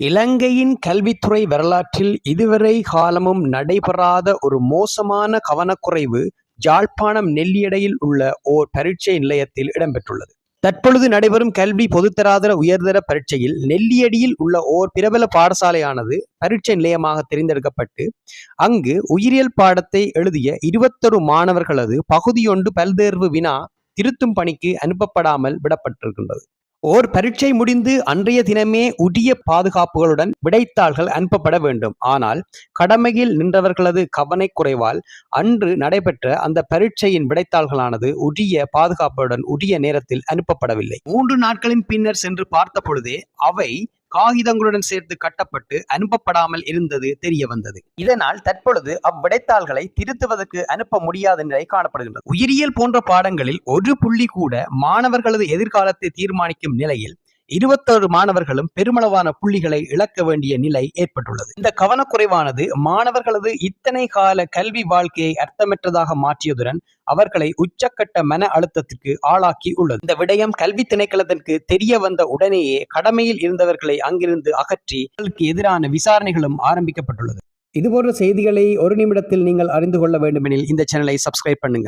இலங்கையின் கல்வித்துறை வரலாற்றில் இதுவரை காலமும் நடைபெறாத ஒரு மோசமான கவனக்குறைவு ஜாழ்ப்பாணம் நெல்லியடையில் உள்ள ஓர் பரீட்சை நிலையத்தில் இடம்பெற்றுள்ளது. தற்பொழுது நடைபெறும் கல்வி பொதுத்தராதர உயர்தர பரீட்சையில் நெல்லியடியில் உள்ள ஓர் பிரபல பாடசாலையானது பரீட்சை நிலையமாக தெரிந்தெடுக்கப்பட்டு, அங்கு உயிரியல் பாடத்தை எழுதிய இருபத்தொரு மாணவர்களது பகுதியொன்று பல்தேர்வு வினா திருத்தும் பணிக்கு அனுப்பப்படாமல் விடப்பட்டிருக்கின்றது. ஓர் பரீட்சை முடிந்து அன்றைய தினமே உரிய பாதுகாப்புகளுடன் விடைத்தாள்கள் அனுப்பப்பட வேண்டும். ஆனால் கடமையில் நின்றவர்களது கவனக்குறைவால் அன்று நடைபெற்ற அந்த பரீட்சையின் விடைத்தாள்களானது உரிய பாதுகாப்புடன் உரிய நேரத்தில் அனுப்பப்படவில்லை. மூன்று நாட்களின் பின்னர் சென்று பார்த்த பொழுதே அவை காகிதங்களுடன் சேர்த்து கட்டப்பட்டு அனுப்பப்படாமல் இருந்தது தெரியவந்தது. இதனால் தற்பொழுது அவ்விடைத்தாள்களை திருத்துவதற்கு அனுப்ப முடியாத நிலை காணப்படுகின்றது. உயிரியல் போன்ற பாடங்களில் ஒரு புள்ளி கூட மாணவர்களது எதிர்காலத்தை தீர்மானிக்கும் நிலையில் இருபத்தொரு மாணவர்களும் பெருமளவான புள்ளிகளை இழக்க வேண்டிய நிலை ஏற்பட்டுள்ளது. இந்த கவனக்குறைவானது மாணவர்களது இத்தனை கால கல்வி வாழ்க்கையை அர்த்தமற்றதாக மாற்றியதுடன் அவர்களை உச்சக்கட்ட மன அழுத்தத்திற்கு ஆளாக்கி உள்ளது. இந்த விடயம் கல்வி திணைக்களத்திற்கு தெரிய வந்த உடனேயே கடமையில் இருந்தவர்களை அங்கிருந்து அகற்றி அவர்களுக்கு எதிரான விசாரணைகளும் ஆரம்பிக்கப்பட்டுள்ளது. இதுபோன்ற செய்திகளை ஒரு நிமிடத்தில் நீங்கள் அறிந்து கொள்ள வேண்டுமெனில் இந்த சேனலை சப்ஸ்கிரைப் பண்ணுங்கள்